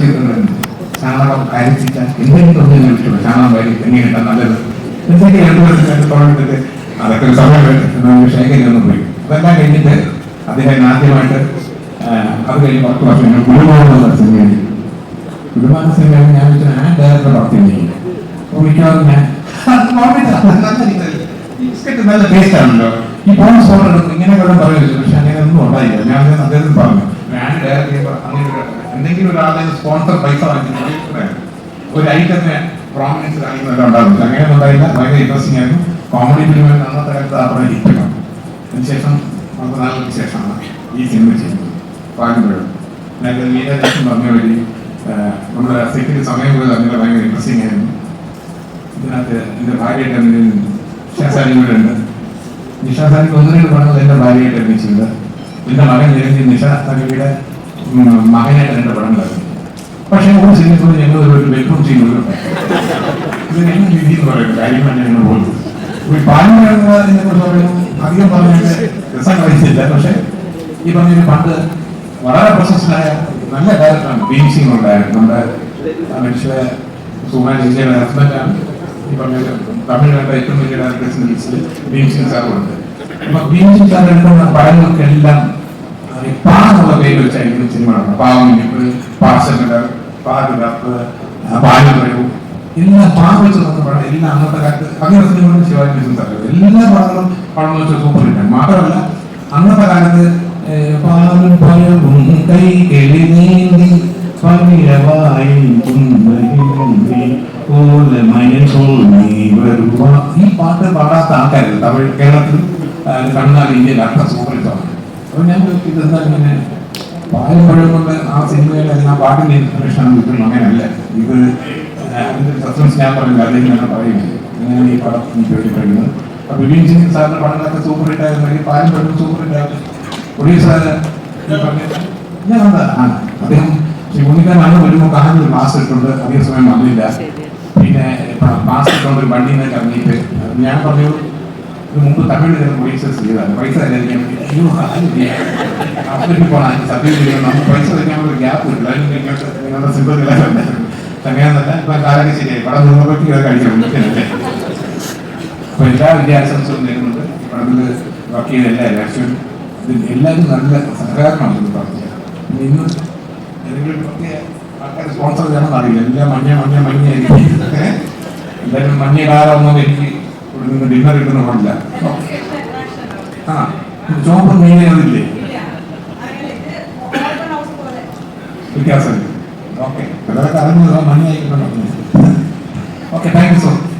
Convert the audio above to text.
ചെയ്തിട്ടുണ്ട് ചാണകം അരച്ചിട്ട എന്തെങ്കിലും ഞാൻ ഇഷ്ടപ്പെട്ടു ചാണകം വഴി തെങ്ങി കിട്ടാൻ നല്ലത്. എന്തൊക്കെ രണ്ടു തുടങ്ങിയിട്ട് അതൊക്കെ ഒരു സമയം വേണ്ടി ശേഖരിക്കുന്നു പോയി. അതെല്ലാം കഴിഞ്ഞിട്ട് അദ്ദേഹം ആദ്യമായിട്ട് അത് കഴിഞ്ഞ് പത്ത് വർഷം ഞാൻ കുടുംബം സിനിമ എഴുതി കുടുംബാന സിനിമ ഞാൻ വെച്ചാൽ ആ ഡയറക്ടർ പടത്തില്ല അപ്പോൾ മിക്കവാറും ഞാൻ ബിസ്ക്കറ്റ് നല്ല ടേസ്റ്റ് ഈ ബോണസ് ഓർഡർ ഇങ്ങനെ കൂടെ പറയുന്നത് പക്ഷെ അങ്ങനെ ഒന്നും ഉണ്ടായില്ല. ഞാൻ അദ്ദേഹത്തിന് പറഞ്ഞു. ഞാൻ ചെയ്യുമ്പോൾ അങ്ങനെ എന്തെങ്കിലും ഒരാളെ സ്പോൺസർ പൈസ ഒരു ഐറ്റത്തിന് പ്രോമിനൻസ് കാണിക്കുന്നതെല്ലാം ഉണ്ടാകുന്നില്ല അങ്ങനെ ഉണ്ടായില്ല ഭയങ്കര ഇൻട്രസ്റ്റിംഗ് ആയിരുന്നു. കോമഡി ഫിലിമിൽ അന്നത്തെ കാലത്ത് അപ്പുറം ഹിറ്റാണ് അതിനുശേഷം നമുക്ക് നാളുകൾക്ക് ശേഷമാണ് ഈ സിനിമ ചെയ്യുന്നത് പാകുമ്പോഴും ഞാൻ മീനാദേശം പറഞ്ഞ വഴി നമ്മുടെ സെറ്റിന് സമയം പോലും അതിന്റെ ഭയങ്കര ഇൻട്രസ്റ്റിംഗ് ആയിരുന്നു. ഇതിനകത്ത് എന്റെ ഭാര്യയായിട്ട് എന്തെങ്കിലും നിഷാസാരി കൂടെ ഉണ്ട്. നിഷാസാരിക്ക് ഒന്ന് രണ്ട് എന്റെ ഭാര്യയായിട്ട് എന്റെ മകൻ മകനായിട്ട് രണ്ട് പടങ്ങളായിരുന്നു പക്ഷേ ഒരു സിനിമ ഞങ്ങൾ ഒരു ബെഡ്റൂം സീൻ ഒരു ഇത് ഞങ്ങൾ വിധി എന്ന് പറയുന്നത് കാര്യമാണ് ഞങ്ങൾ പോകുന്നത് ഈ കിടക്കുന്നതിനെ കുറിച്ച് പറയുമ്പോൾ അധികം പറഞ്ഞതിന്റെ രസം കഴിച്ചില്ല പക്ഷേ ഈ പറഞ്ഞൊരു പണ്ട് വളരെ പ്രശസ്തനായ നല്ല ഡയറക്ടറാണ് ഭീം സിംഗ് ഉണ്ടായിരുന്നു. നമ്മുടെ മനുഷ്യരെ സുമാൻ ഇന്ത്യയുടെ ഹസ്ബൻഡാണ് ഈ പറഞ്ഞ തമിഴ്നാട്ടിലെ ഏറ്റവും വലിയ ഡയറക്ടേഴ്സിന്റെ ലിസ്റ്റിൽ ഭീം സിംഗ് സാറുണ്ട് അപ്പൊ ഭീം സിംഗ് സാറിന്റെ പടങ്ങൾക്കെല്ലാം ഈ പാ എന്നുള്ള പേര് വെച്ചായിരിക്കും സിനിമ പാവമിനിപ്പ് പാസനഗർ പാതുകാപ്പ് പാലമരവും എല്ലാം പാ വെച്ച് നടന്ന പടം എല്ലാം അന്നത്തെ കാലത്ത് അങ്ങനെ സിനിമകളും ശിവാജി സാർ എല്ലാ പടങ്ങളും പടം വെച്ച് സൂപ്പർ ഹിറ്റാണ് മാത്രമല്ല അന്നത്തെ കാലത്ത് പാലും പഴവും കൈ കിളി നീന്തി പനിരവായും കുന്നഹിലന്തി പോലെ മയൻ തോന്നി വരുവാ. ഈ പാട്ട് പാടാത്ത ആൾക്കാരില്ല. തമിഴ് കേരളത്തിൽ കണ്ണാടി ഇന്ത്യയിൽ അത്ര സൂപ്പർ അപ്പൊ ഞാൻ ചോദിച്ചു, ഇതെന്താ ഇങ്ങനെ പാലും കൊണ്ട് ആ സിനിമയിലെ ആ പാട്ടിന്റെ ഇൻസ്പിറേഷൻ കിട്ടുന്നു അങ്ങനെയല്ല ഇത് ആ, അതിന്റെ സസ്പെൻസ് ഞാൻ പറഞ്ഞില്ല അല്ലെങ്കിൽ ഞാൻ പറയുന്നത് അങ്ങനെയാണ് ഈ പടം എനിക്ക് അപ്പോൾ വിപിൻ സിംഗ് സാറിന്റെ പടങ്ങളൊക്കെ സൂപ്പർ ഹിറ്റ് ആയിരുന്നെങ്കിൽ പാലപ്പഴം സൂപ്പർ ഹിറ്റ് ഒഡീസാറ് ഈ ഞാൻ കണ്ട ആ അദ്ദേഹം ശ്രീ ഉണ്ണിക്കാരനാണ് വരുമ്പോൾ കാണാൻ ഒരു മാസം ഇട്ടുണ്ട് അധിക സമയം വന്നില്ല. പിന്നെ മാസം ഇട്ടുകൊണ്ട് വണ്ടിയിൽ നിന്ന് ഇറങ്ങിയിട്ട് ഞാൻ പറഞ്ഞു മുമ്പ് തമിഴ് രജിസ്റ്റർ ചെയ്തതാണ് പൈസ തരാതിരിക്കാൻ സത്യം ചെയ്യണം പൈസ തരാൻ ഗ്യാപ്പ് ഇല്ല ഇപ്പൊ കാലൊക്കെ ശരിയായി. പടം ഇതൊക്കെ കഴിക്കണം അപ്പൊ എല്ലാ വിദ്യാഭ്യാസവും നേരുന്നുണ്ട് പടത്തിൽ വർക്ക് ചെയ്ത എല്ലാവരും ആക്ച്വലി എല്ലാവരും നല്ല സഹകരണമാണ് ഇത് പറഞ്ഞത് ഇന്ന് ആൾക്കാർ സ്പോൺസർ ചെയ്യണമെന്ന് അറിയില്ല. എല്ലാം മഞ്ഞ മഞ്ഞ മഞ്ഞയായിരിക്കും. ഏഹ്? എന്തായാലും മഞ്ഞ കാലമൊന്നും എനിക്ക് ഇവിടെ നിന്ന് ഡിന്നർ കിട്ടുന്ന പാടില്ല ആ ചോപ്പർ മീനുകളില്ലേ വ്യത്യാസമില്ല ഓക്കെ അറിഞ്ഞത് മഞ്ഞ ആയിക്കണം okay thank you so much